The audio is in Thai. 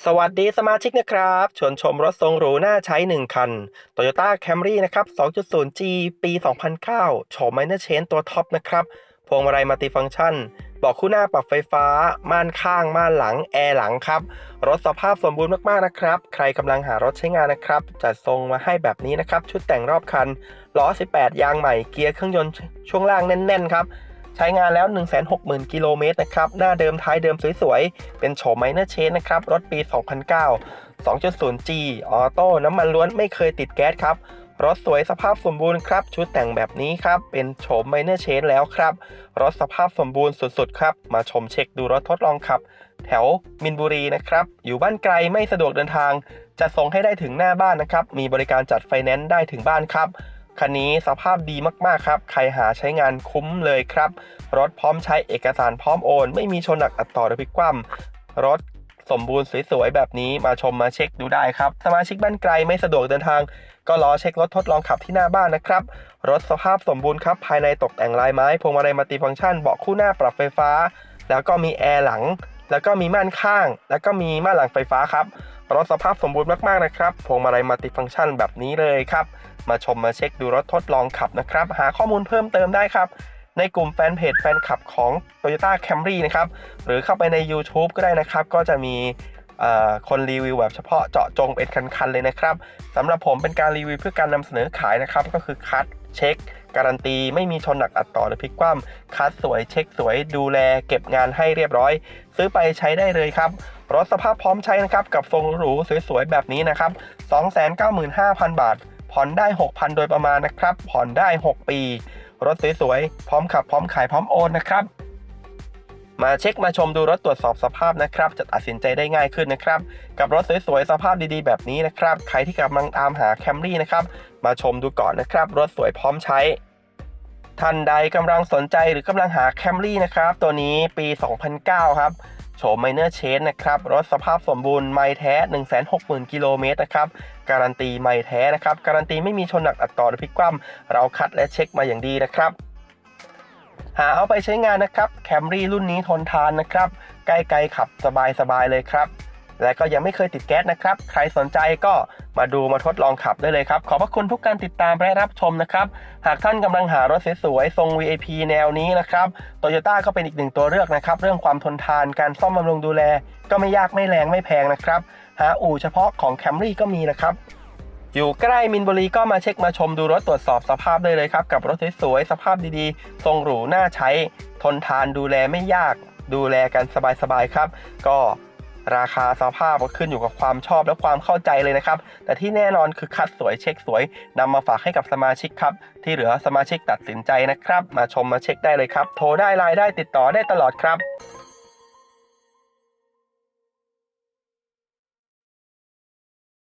สวัสดีสมาชิกนะครับ ชวนชมรถทรงหรูน่าใช้ 1 คัน Toyota Camry นะครับ 2.0G ปี 2009 โฉมไมเนอร์เชนตัวท็อปนะครับ พวงมาลัยมัลติฟังก์ชัน บอกคู่หน้าปรับไฟฟ้า ม่านข้าง ม่านหลัง แอร์หลังครับ รถสภาพสมบูรณ์มาก ๆ นะครับ ใครกำลังหารถใช้งานนะครับ จัดทรงมาให้แบบนี้นะครับ ชุดแต่งรอบคัน ล้อ 18 ยางใหม่ เกียร์เครื่องยนต์ช่วงล่างแน่น ๆ ครับ ใช้งานแล้ว 160,000 กิโลเมตรนะครับ หน้าเดิมท้ายเดิมสวยๆ เป็นโฉมไมเนอร์เชนนะครับ รถปี 2009 2.0G ออโต้น้ำมันล้วนไม่เคยติดแก๊สครับ รถสวยสภาพสมบูรณ์ครับ ชุดแต่งแบบนี้ครับ เป็นโฉมไมเนอร์เชนแล้วครับ รถสภาพสมบูรณ์สุดๆ ครับ มาชมเช็คดูรถทดลองขับ แถวมินบุรีนะครับ อยู่บ้านไกลไม่สะดวกเดินทาง จะส่งให้ได้ถึงหน้าบ้านนะครับ มีบริการจัดไฟแนนซ์ได้ถึงบ้านครับ คันนี้สภาพดีมากๆครับ ใครหาใช้งานคุ้มเลยครับ รถพร้อมใช้เอกสารพร้อมโอน ไม่มีชนหนักอัดต่อหรือพลิกคว่ำรถสมบูรณ์สวยๆแบบนี้มาชมมาเช็คดูได้ครับ สมาชิกบ้านไกลไม่สะดวกเดินทาง ก็รอเช็ครถทดลองขับที่หน้าบ้านนะครับ รถสภาพสมบูรณ์ครับ ภายในตกแต่งลายไม้ พวงมาลัยมัลติฟังก์ชัน เบาะคู่หน้าปรับไฟฟ้า แล้วก็มีแอร์หลัง แล้วก็มีม่านข้าง แล้วก็มีม่านหลังไฟฟ้าครับ รถสภาพสมบูรณ์มากๆนะครับพวงมาลัยมัลติฟังก์ชันแบบนี้เลยครับ มาชมมาเช็คดูรถทดลองขับนะครับ หาข้อมูลเพิ่มเติมได้ครับ ในกลุ่มแฟนเพจแฟนคลับของ Toyota Camry นะครับ หรือเข้าไปใน YouTube ก็ได้นะครับ ก็จะมีคนรีวิวแบบเฉพาะเจาะจงเป็นคันๆเลยนะครับสำหรับผมเป็นการรีวิวเพื่อการนำเสนอขายนะครับ ก็คือคัดเช็ค การันตีไม่มีชนหนักอัดต่อหรือพลิกคว่ำคัดสวยเช็คสวยดูแลเก็บงานให้เรียบร้อย ซื้อไปใช้ได้เลยครับ รถสภาพพร้อมใช้นะครับ กับทรงหรูสวยๆ แบบนี้นะครับ 295,000 บาท ผ่อนได้ 6,000 โดยประมาณนะครับ ผ่อนได้ 6 ปี รถสวยๆ พร้อมขับพร้อมขายพร้อมโอนนะครับ มาเช็คมาชมดูรถตรวจสอบสภาพนะครับ จะตัดสินใจได้ง่ายขึ้นนะครับ กับรถสวยๆ สภาพดีๆ แบบนี้นะครับ ใครที่กำลังตามหาแคมรี่นะครับ มาชมดูก่อนนะครับ รถสวยพร้อมใช้ ท่านใดกำลังสนใจหรือกำลังหาแคมรี่นะครับ ตัวนี้ปี 2009 ครับโฉมไมเนอร์เชนนะครับ รถสภาพสมบูรณ์ไม่แท้ 160,000 กิโลเมตรนะครับ การันตีไม่แท้นะครับ การันตีไม่มีชนหนักอัดต่อหรือพลิกคว่ำเราคัดและเช็คมาอย่างดีนะครับ หาเอาไปใช้งานนะครับแคมรี่รุ่นนี้ทนทานนะครับใกล้ไกลขับสบายๆเลยครับ และก็ยังไม่เคยติดแก๊สนะครับ ใครสนใจก็มาดูมาทดลองขับได้เลยครับ ขอบพระคุณทุกการติดตามและรับชมนะครับ หากท่านกำลังหารถสวยๆทรง VIP แนวนี้นะครับโตโยต้าก็เป็นอีกหนึ่งตัวเลือกนะครับ เรื่องความทนทานการซ่อมบำรุงดูแล ก็ไม่ยากไม่แรงไม่แพงนะครับ หาอู่เฉพาะของแคมรี่ก็มีนะครับ อยู่ใกล้มินบุรีก็มาเช็คมาชมดูรถตรวจสอบสภาพได้เลยครับ กับรถสวยๆสภาพดีๆ ทรงหรูน่าใช้ ทนทานดูแลไม่ยาก ดูแลกันสบายๆครับ ก็ราคาสภาพก็ขึ้นอยู่กับความชอบและความเข้าใจเลยนะครับ แต่ที่แน่นอนคือคัดสวยเช็คสวยนำมาฝากให้กับสมาชิกครับ ที่เหลือสมาชิกตัดสินใจนะครับ มาชมมาเช็คได้เลยครับ โทรได้ไลน์ได้ติดต่อได้ตลอดครับ